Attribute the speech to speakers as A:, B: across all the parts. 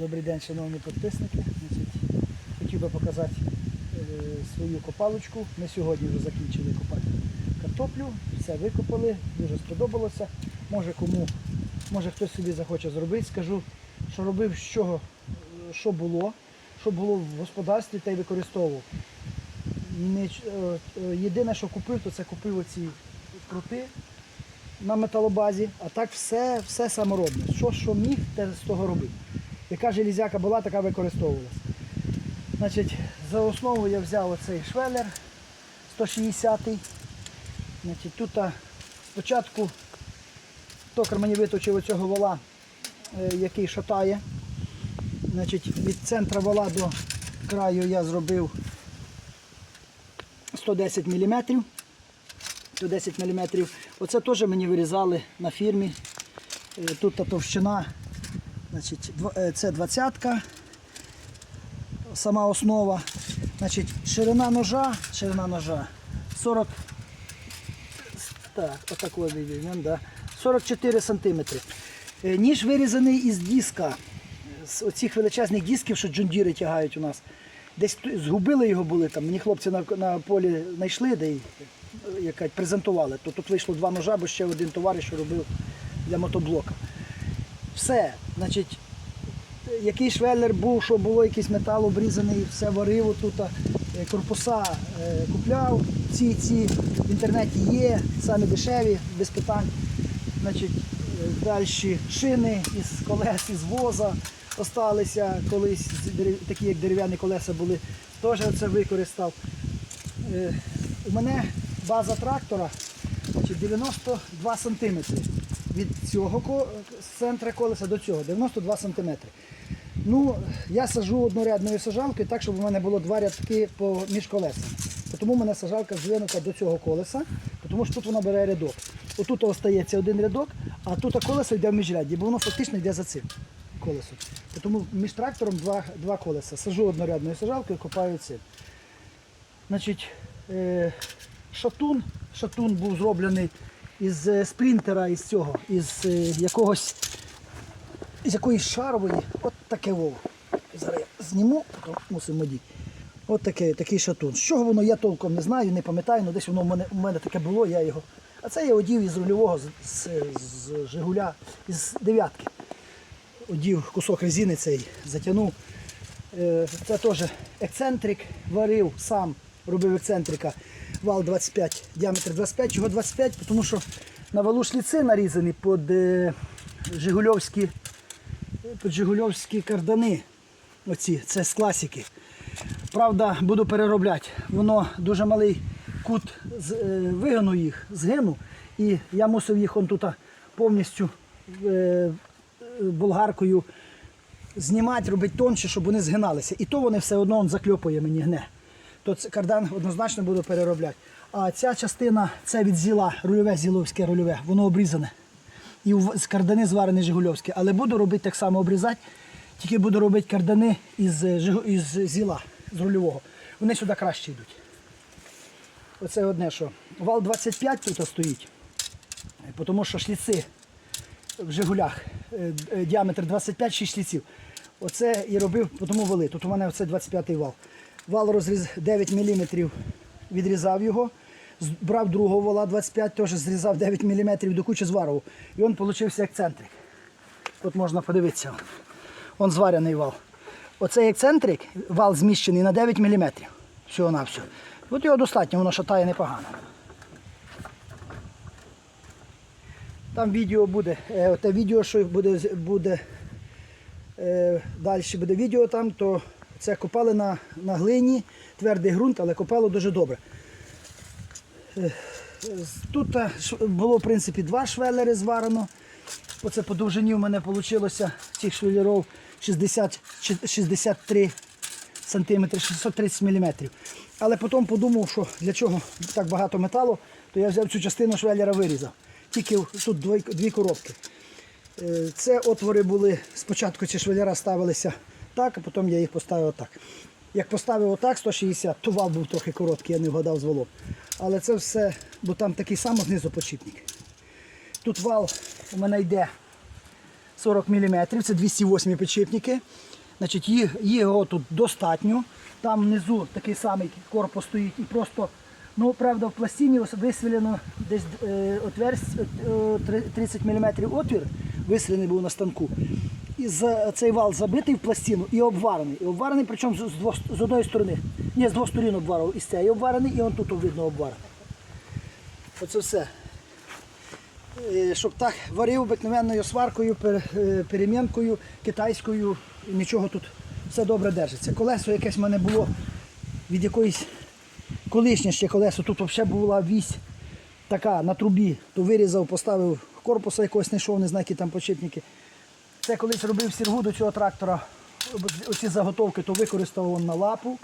A: Добрий день, шановні підписники. Хотів би показати е, свою копалочку. Ми сьогодні вже закінчили копати картоплю, все викопали, дуже сподобалося. Може кому, може хтось собі захоче зробити. Скажу, що робив з е, що було, що було в господарстві та й використовував. Не е, єдине, що купив, то це купив оці крути на металобазі, а так все, все саморобне. Що, що міг, те з того робив. Яка железяка була, така використовувалась. Значить, за основу я взяв оцей швелер 160 Значить, Тут спочатку токар мені виточив оцього вола, е, який шатає. Значить, від центра вола до краю я зробив 110 мм. 110 мм. Оце теж мені вирізали на фірмі. Е, Тут та товщина, значить, е, це 20 сама основа. Значить, ширина ножа, ширина ножа 40, так, отакої візьмемо, да, 44 см. Ніж вирізаний із диска, з оцих величезних дисків, що джундіри тягають у нас. Десь згубили його були там. Мені хлопці на, на полі знайшли, де е, як презентували. То тут вийшло два ножа, бо ще один товариш робив для мотоблока. Все, значить, який швеллер був, що було якийсь метал обрізаний, все варив отут, е, корпуса е, купляв. Ці, ці в інтернеті є, самі дешеві, без питань. Значить, е, далі шини із колес, із воза осталися колись, такі як дерев'яні колеса були, теж це використав. У мене база трактора значить, 92 см. Від цього центра колеса до цього 92 см. Ну, я сажу однорядною сажалкою так, щоб у мене було два рядки між колесами. Тому в мене сажалка здвинута до цього колеса, тому що тут вона бере рядок. Отут остається один рядок, а тут колесо йде в міжрядді, бо воно фактично йде за цим колесом. Тому між трактором два, два колеса. Сажу однорядною сажалкою, копаю цим. Значить, е, шатун, шатун був зроблений із е, сплінтера, із цього, із е, якогось, із якоїсь шарової. От таке вово. Зараз я зніму, потім мусимо діти. От таке, такий шатун. З чого воно я толком не знаю, не пам'ятаю, але десь воно в мене, у мене таке було, я його. А це я одів із рульового, з, з, з Жигуля, із дев'ятки. Одів кусок резини цей, затягнув. Е, Це теж ексцентрик, варив сам, робив ексцентрика. Вал 25, діаметр 25. Чого 25? Тому що на валу шліци нарізані під е, Жигульовські, під Жигульовські кардани. Оці, це з класики. Правда, буду переробляти. Воно дуже малий кут з, е, вигину їх, згину. І я мусив їх он тут повністю е, болгаркою знімати, робити тонше, щоб вони згиналися. І то вони все одно он закльопує мені гне. То кардан однозначно буду переробляти. А ця частина це від зіла, рульове зіловське рульове, воно обрізане. І з кардани зварений Жигульовський. Але буду робити так само обрізати, тільки буду робити кардани із, е, із зіла, з рульового. Вони сюди краще йдуть. Оце одне, що вал 25 тут стоїть, тому що шліци в Жигулях е, е, діаметр 25-6 шліців. Оце і робив, тому вали. Тут у мене оце 25-й вал. Вал розріз 9 мм, відрізав його, брав другого вала 25, теж зрізав 9 мм до кучі зварив. І він получився ексцентрик. Тут можна подивитися. Он зварений вал. Оцей ексцентрик, вал зміщений на 9 мм. Всього на все. От його достатньо, воно шатає непогано. Там відео буде. Е, те відео, що буде, буде е, далі буде відео там, то це копали на, на глині, твердий ґрунт, але копало дуже добре. Е, Тут е, було в принципі два швелери зварено. Оце по довжині в мене вийшло цих швелерів 60, чи- 63 сантиметри, 630 мм. Але потім подумав, що для чого так багато металу, то я взяв цю частину швеллера вирізав. Тільки тут дві, коробки. Е, Це отвори були, спочатку ці швеллера ставилися так, а потім я їх поставив так. Як поставив отак 160, то вал був трохи короткий, я не вгадав з валом. Але це все, бо там такий самий знизу почіпник. Тут вал у мене йде 40 мм, це 208 підшипники. Значить, його тут достатньо. Там внизу такий самий корпус стоїть і просто, ну правда, в пластині висвілено десь е, отверсть, е, 30 мм отвір, висвілений був на станку. І цей вал забитий в пластину і обварений. І обварений, причому з, двох, з одної сторони. Ні, з двох сторін обварив. І з цієї обварений, і он тут видно обварений. Оце все. Е, Щоб так варив обикновенною сваркою, е, перемінкою, китайською, і нічого тут все добре держиться. Колесо якесь в мене було від якоїсь колишнє ще колесо, тут взагалі була вісь така на трубі, то вирізав, поставив корпуса якогось знайшов, не знаю, які там почепники. Це колись робив сіргу до цього трактора, оці заготовки, то використовував на лапу,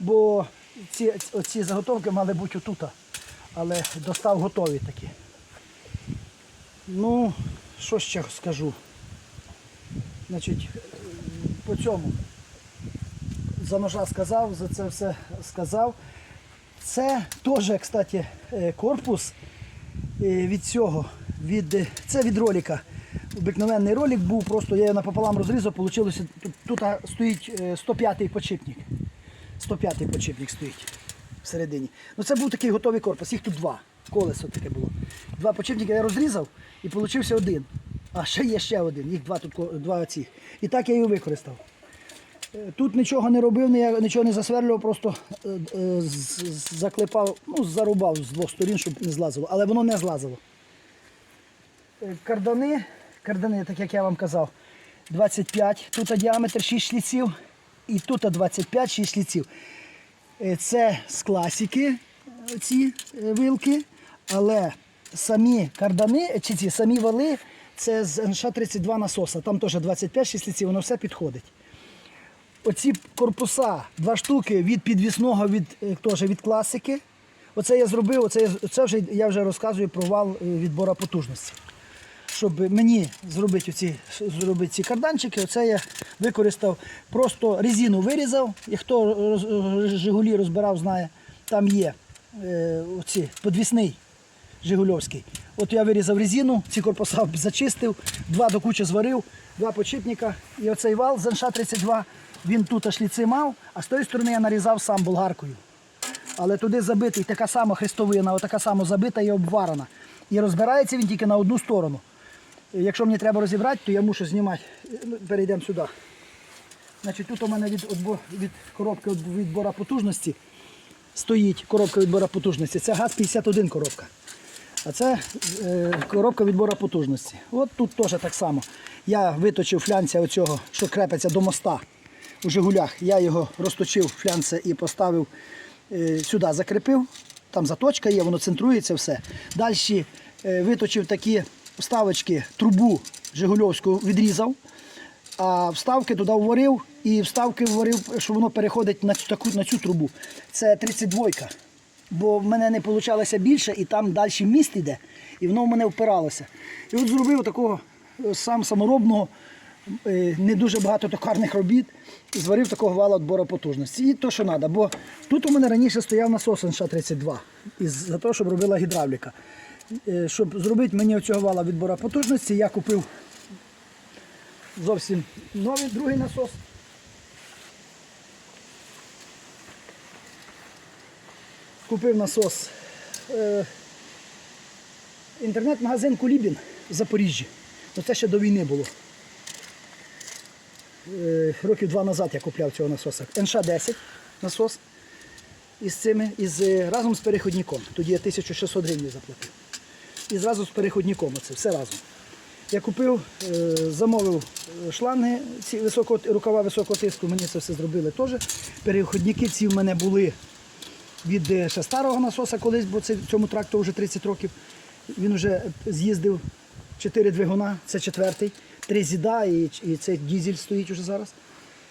A: бо ці, оці заготовки мали бути отут, але достав готові такі. Ну, що ще скажу? Значить, по цьому за ножа сказав, за це все сказав. Це теж, кстати, е, корпус е, від цього. Від, це від ролика. Обикновенний ролик був, просто я його напополам розрізав, вийшло, тут, стоїть е, 105-й подшипник. 105-й подшипник стоїть всередині. Ну це був такий готовий корпус, їх тут два. Колесо таке було. Два подшипники я розрізав і вийшов один. А ще є ще один, їх два тут два оці. І так я його використав. Е, Тут нічого не робив, ніяк- нічого не засверлював, просто е, е, заклепав, ну, зарубав з двох сторін, щоб не злазило. Але воно не злазило. Е, Кардани, кардани, так як я вам казав, 25. Тут діаметр 6 шліців і тут 25 6 шліців. Е, Це з класики е, ці е, вилки, але самі кардани, чи ці самі вали, це з НШ-32 насоса. Там теж 25 6 шліців, воно все підходить. Оці корпуса, два штуки від підвісного, від, теж від класики. Оце я зробив, оце, я- це вже, я вже розказую про вал відбора потужності. Щоб мені зробити ці, зробити ці карданчики, оце я використав, просто резину вирізав. І хто Жигулі розбирав, знає, там є е, оці, подвісний Жигульовський. От я вирізав резину, ці корпуса зачистив, два до кучі зварив, два подшипника. І оцей вал з НШ-32, він тут шліци мав, а з тої сторони я нарізав сам болгаркою. Але туди забитий така сама хрестовина, така сама забита і обварена. І розбирається він тільки на одну сторону. Якщо мені треба розібрати, то я мушу знімати. Ну, Перейдемо сюди. Значить, тут у мене від, отбо- від коробки від- відбора потужності стоїть коробка відбора потужності. Це ГАЗ-51 коробка. А це е, коробка відбора потужності. От тут теж так само. Я виточив флянця оцього, що крепиться до моста у Жигулях. Я його розточив флянця і поставив е, сюди, закріпив. Там заточка є, воно центрується все. Далі е, виточив такі вставочки, трубу Жигульовську відрізав, а вставки туди вварив і вставки вварив, що воно переходить на цю, таку, на цю трубу. Це 32 бо в мене не вийшло більше, і там далі міст йде, і воно в мене впиралося. І от зробив такого е, сам саморобного, е, не дуже багато токарних робіт, і зварив такого вала відбору потужності. І то, що треба. Бо тут у мене раніше стояв насос НШ-32, із- за те, щоб робила гідравліка. Е, Щоб зробити мені оцього вала відбору потужності, я купив зовсім новий другий насос. Купив насос. Е, інтернет-магазин Кулібін в Запоріжжі. Ну, це ще до війни було. Е, років два назад я купляв цього насоса. НШ-10 насос із цими, із, разом з переходником. Тоді я 1600 гривень заплатив. І зразу з переходником оце, все разом. Я купив, е, замовив е, шланги, ці високого, рукава високого тиску, мені це все зробили теж. Переходники ці в мене були від е, ще старого насоса колись, бо це, цьому трактору вже 30 років. Він вже з'їздив 4 двигуна, це четвертий, три зіда і, і цей дізель стоїть уже зараз.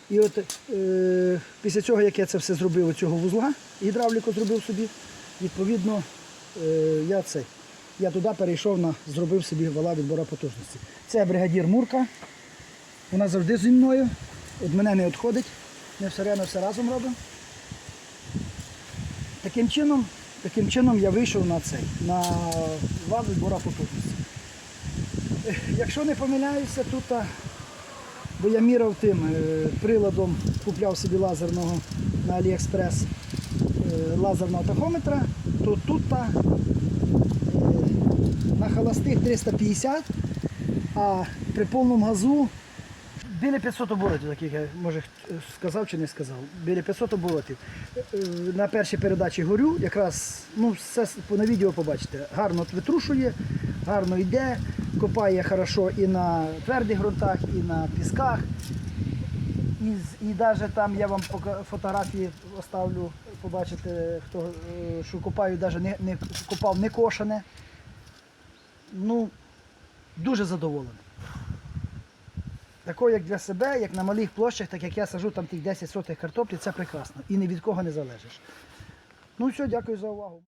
A: І от е, після цього, як я це все зробив, цього вузла, гідравліку зробив собі, відповідно, е, я цей. Я туди перейшов на зробив собі вала відбора потужності. Це бригадір Мурка. Вона завжди зі мною. Від мене не відходить. Ми все рівно все разом робимо. Таким чином, таким чином я вийшов на цей, на вал відбора потужності. Якщо не помиляюся, тут, бо я міряв тим е, приладом, купляв собі лазерного на Аліекспрес е, лазерного тахометра, то тут на холостих 350, а при повному газу біля 500 оборотів, так як я може сказав чи не сказав. Біля 500 оборотів. Е, На першій передачі горю, якраз ну, все на відео побачите. Гарно витрушує, гарно йде, копає хорошо і на твердих ґрунтах, і на пісках. І, і навіть там я вам фотографії оставлю, побачите, хто е, що копаю, навіть не, не копав не кошене. Ну, дуже задоволений. Такого, як для себе, як на малих площах, так як я сажу там тих 10 сотих картоплі, це прекрасно. І ні від кого не залежиш. Ну все, дякую за увагу.